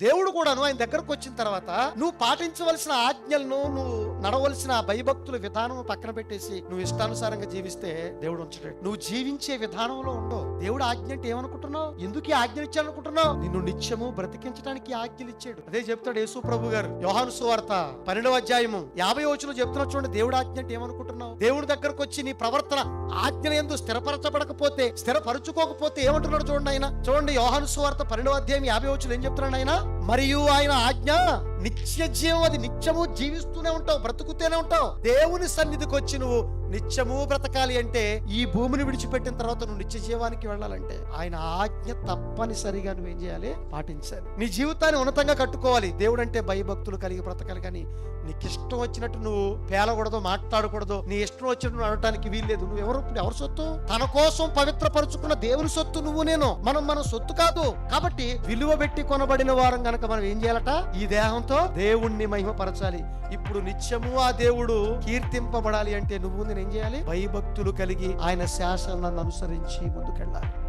దేవుడు కూడాను ఆయన దగ్గరకు వచ్చిన తర్వాత నువ్వు పాటించవలసిన ఆజ్ఞలను నువ్వు నడవలసిన భయభక్తుల విధానం పక్కన పెట్టేసి నువ్వు ఇష్టానుసారంగా జీవిస్తే దేవుడు ఉంచడు నువ్వు జీవించే విధానంలో ఉండవు. దేవుడు ఆజ్ఞ అంటే ఏమనుకుంటున్నావు? ఎందుకు ఆజ్ఞ ఆజ్ఞలు అనుకుంటున్నావు నిన్ను నిత్యము బ్రతికించడానికి ఆజ్ఞలు ఇచ్చాడు. అదే చెప్తాడు యేసు ప్రభు గారు. యోహాను సువార్త పన్నెండవ అధ్యాయము యాభై వచ్చిన చెప్తున్నా చూడండి. దేవుడు ఆజ్ఞ అంటే ఏమనుకుంటున్నావు? దేవుడి దగ్గరకు వచ్చి నీ ప్రవర్తన ఆజ్ఞ ఎందు స్థిరపరచబడకపోతే స్థిరపరచుకోకపోతే ఏమంటున్నాడు చూడండి ఆయన? చూడండి యోహాను సువార్త పన్నెండవ అధ్యాయం యాభై వచ్చిన ఏం చెప్తున్నాడు ఆయన? మరియు ఆయన ఆజ్ఞ నిత్య జీవం అది నిత్యము జీవిస్తూనే ఉంటావు బ్రతుకుతూనే ఉంటావు. దేవుని సన్నిధికి వచ్చి నువ్వు నిత్యము బ్రతకాలి అంటే ఈ భూమిని విడిచిపెట్టిన తర్వాత నువ్వు నిత్య జీవానికి వెళ్ళాలంటే ఆయన ఆజ్ఞ తప్పనిసరిగా నువ్వేం చేయాలి? పాటించాలి. నీ జీవితాన్ని ఉన్నతంగా కట్టుకోవాలి. దేవుడు అంటే భయభక్తులు కలిగి బ్రతకాలి కానీ నీకు ఇష్టం వచ్చినట్టు నువ్వు పేలకూడదు మాట్లాడకూడదు నీ ఇష్టం వచ్చినట్టు నువ్వు అనడానికి వీల్లేదు. నువ్వు ఎవరు? ఇప్పుడు ఎవరు సొత్తు? తన కోసం పవిత్రపరుచుకున్న దేవుని సొత్తు నువ్వు నేను. మనం మన సొత్తు కాదు. కాబట్టి విలువ పెట్టి కొనబడిన వారం కనుక మనం ఏం చేయాలట? ఈ దేహంతో దేవుణ్ణి మహిమపరచాలి. ఇప్పుడు నిత్యము ఆ దేవుడు కీర్తింపబడాలి అంటే నువ్వు ఏం చేయాలి? భయభక్తులు కలిగి ఆయన శాసనాలను అనుసరించి ముందుకెళ్ళాలి.